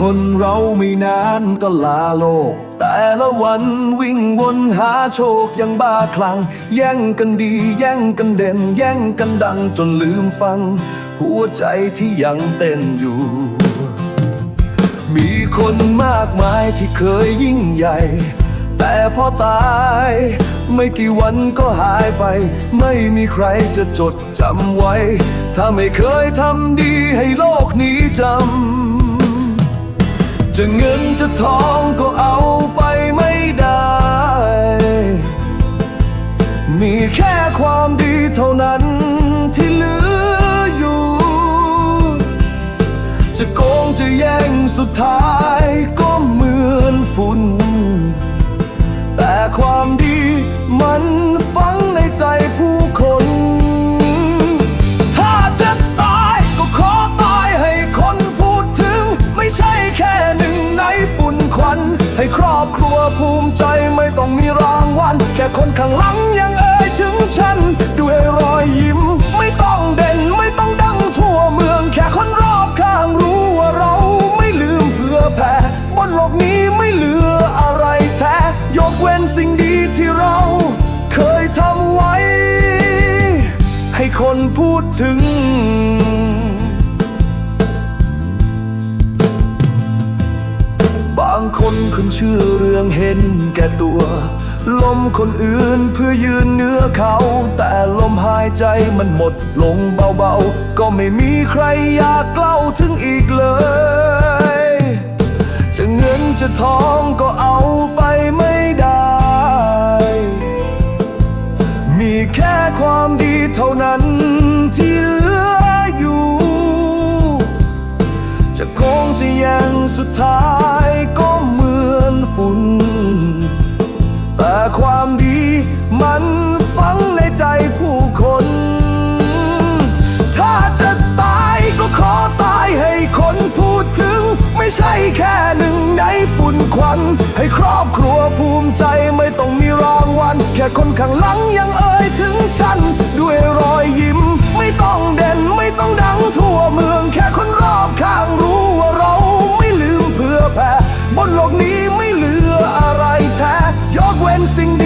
คนเราไม่นานก็ลาโลก แต่ละวันวิ่งวนหาโชคอยังบ้าคลั่ง แย่งกันดี แย่งกันเด่น แย่งกันดังจนลืมฟัง หัวใจที่ยังเต้นอยู่ มีคนมากมายที่เคยยิ่งใหญ่ แต่พอตาย ไม่กี่วันก็หายไป ไม่มีใครจะจดจำไว้ ถ้าไม่เคยทำดีให้โลกนี้จำ จะเงินจะทองก็เอาไปไม่ได้ มีแค่ความดีเท่านั้นที่เหลืออยู่ จะโกงจะแย่งสุดท้ายก็เหมือนฝุ่น แต่ความดี ภูมิใจไม่ต้องมีรางวัล แค่คนข้างหลังยังเอ่ยถึงฉัน ด้วยรอยยิ้ม ไม่ต้องเด่นไม่ต้องดังทั่วเมือง แค่คนรอบข้างรู้ว่าเราไม่ลืมเพื่อแผ่บนโลกนี้ไม่เหลืออะไรแท้ยกเว้นสิ่งดีที่เราเคยทำไว้ ให้คนพูดถึงางคนคนเชื่อเรื่องเห็นแก่ตัว ล้มคนอื่นเพื่อยืนเหนื้อเขา แต่ลมหายใจมันหมดลงเบาๆ ก็ไม่มีใครอยากเล่าถึงอีกเลย จะเงินจะทองก็เอา ใช่แค่หนึ่งในฝุ่นควัน ให้ครอบครัวภูมิใจไม่ต้องมีรางวัล แค่คนข้างหลังยังเอ่ยถึงฉัน ด้วยรอยยิ้ม ไม่ต้องเด่นไม่ต้องดังทั่วเมือง แค่คนรอบข้างรู้ว่าเราไม่ลืมเพื่อแผ่บนโลกนี้ไม่เหลืออะไรแท้ยกเว้นสิ่งดี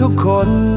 ทุกคน